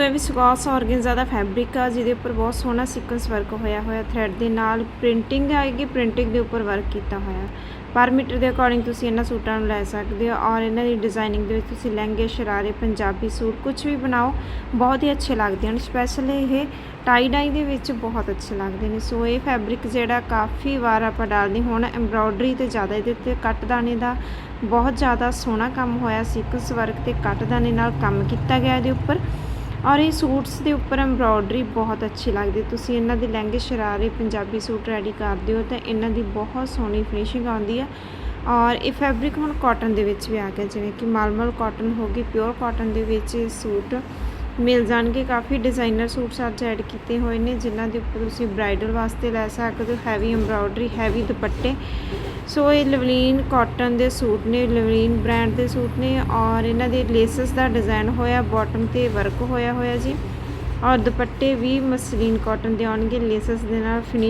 ਸੋ ਇਹ viscose organza ਦਾ fabric ਆ, ਜਿਹਦੇ ਉੱਪਰ ਬਹੁਤ ਸੋਹਣਾ ਸੀਕੁਐਂਸ ਵਰਕ ਹੋਇਆ ਹੋਇਆ ਥ੍ਰੈਡ ਦੇ ਨਾਲ ਪ੍ਰਿੰਟਿੰਗ ਆਏਗੀ ਪ੍ਰਿੰਟਿੰਗ ਦੇ ਉੱਪਰ ਵਰਕ ਕੀਤਾ ਹੋਇਆ। ਪਰ ਮੀਟਰ ਦੇ ਅਕੋਰਡਿੰਗ ਤੁਸੀਂ ਇਹਨਾਂ ਸੂਟਾਂ ਨੂੰ ਲੈ ਸਕਦੇ ਹੋ ਔਰ ਇਹਨਾਂ ਦੀ ਡਿਜ਼ਾਈਨਿੰਗ ਦੇ ਵਿੱਚ ਤੁਸੀਂ ਲਹਿੰਗੇ, ਸ਼ਰਾਰੇ, ਪੰਜਾਬੀ ਸੂਟ ਕੁਝ ਵੀ ਬਣਾਓ, ਬਹੁਤ ਹੀ ਅੱਛੇ ਲੱਗਦੇ ਹਨ। ਸਪੈਸ਼ਲ ਇਹ ਟਾਈ ਡਾਈ ਦੇ ਵਿੱਚ ਬਹੁਤ ਅੱਛੇ ਲੱਗਦੇ ਨੇ। ਸੋ ਇਹ ਫੈਬਰਿਕ ਜਿਹੜਾ ਕਾਫੀ ਵਾਰ ਆਪਾਂ ਡਾਲਦੇ, ਹੁਣ ਐਮਬ੍ਰੋਇਡਰੀ ਤੇ ਜ਼ਿਆਦਾ ਇਹਦੇ ਤੇ ਕੱਟ ਦਾਣੇ ਦਾ ਬਹੁਤ ਜ਼ਿਆਦਾ ਸੋਹਣਾ ਕੰਮ ਹੋਇਆ। ਸੀਕੁਐਂਸ ਵਰਕ ਤੇ ਕੱਟ ਦਾਣੇ ਨਾਲ ਕੰਮ ਕੀਤਾ ਗਿਆ ਇਹਦੇ ਉੱਪਰ। ਔਰ ਇਹ ਸੂਟਸ ਦੇ ਉੱਪਰ ਐਮਬ੍ਰੋਇਡਰੀ ਬਹੁਤ ਅੱਛੀ ਲੱਗਦੀ ਤੁਸੀਂ ਇਹਨਾਂ ਦੇ ਲਹਿੰਗੇ ਸ਼ਰਾਰੇ, ਪੰਜਾਬੀ ਸੂਟ ਰੈਡੀ ਕਰਦੇ ਹੋ ਤਾਂ ਇਹਨਾਂ ਦੀ ਬਹੁਤ ਸੋਹਣੀ ਫਿਨਿਸ਼ਿੰਗ ਆਉਂਦੀ ਹੈ। ਔਰ ਇਹ ਫੈਬਰਿਕ ਹੁਣ ਕਾਟਨ ਦੇ ਵਿੱਚ ਵੀ ਆ ਗਿਆ, ਜਿਵੇਂ ਕਿ ਮਲਮਲ ਕਾਟਨ ਹੋ ਗਈ ਪਿਓਰ ਕਾਟਨ ਦੇ ਵਿੱਚ ਇਹ ਸੂਟ ਮਿਲ ਜਾਣਗੇ। ਕਾਫੀ ਡਿਜ਼ਾਈਨਰ ਸੂਟਸ ਅੱਜ ਐਡ ਕੀਤੇ ਹੋਏ ਨੇ, ਜਿਨ੍ਹਾਂ ਦੇ ਉੱਪਰ ਤੁਸੀਂ ਬ੍ਰਾਈਡਲ ਵਾਸਤੇ ਲੈ ਸਕਦੇ ਹੋ। ਹੈਵੀ ਐਮਬ੍ਰੋਇਡਰੀ ਹੈਵੀ ਦੁਪੱਟੇ ਸੋ ਇਹ ਲਵਲੀਨ ਕਾਟਨ ਦੇ ਸੂਟ ਨੇ, ਲਵਲੀਨ ਬ੍ਰਾਂਡ ਦੇ ਸੂਟ ਨੇ ਔਰ ਇਹਨਾਂ ਦੇ ਲੇਸਸ ਦਾ ਡਿਜ਼ਾਈਨ ਹੋਇਆ ਬਾਟਮ ਤੇ ਵਰਕ ਹੋਇਆ ਹੋਇਆ ਜੀ ਔਰ ਦੁਪੱਟੇ ਵੀ ਮਸਲੀਨ ਕਾਟਨ ਦੇ ਆਉਣਗੇ ਲੇਸਸ ਦੇ ਨਾਲ ਫਿਨਿਸ਼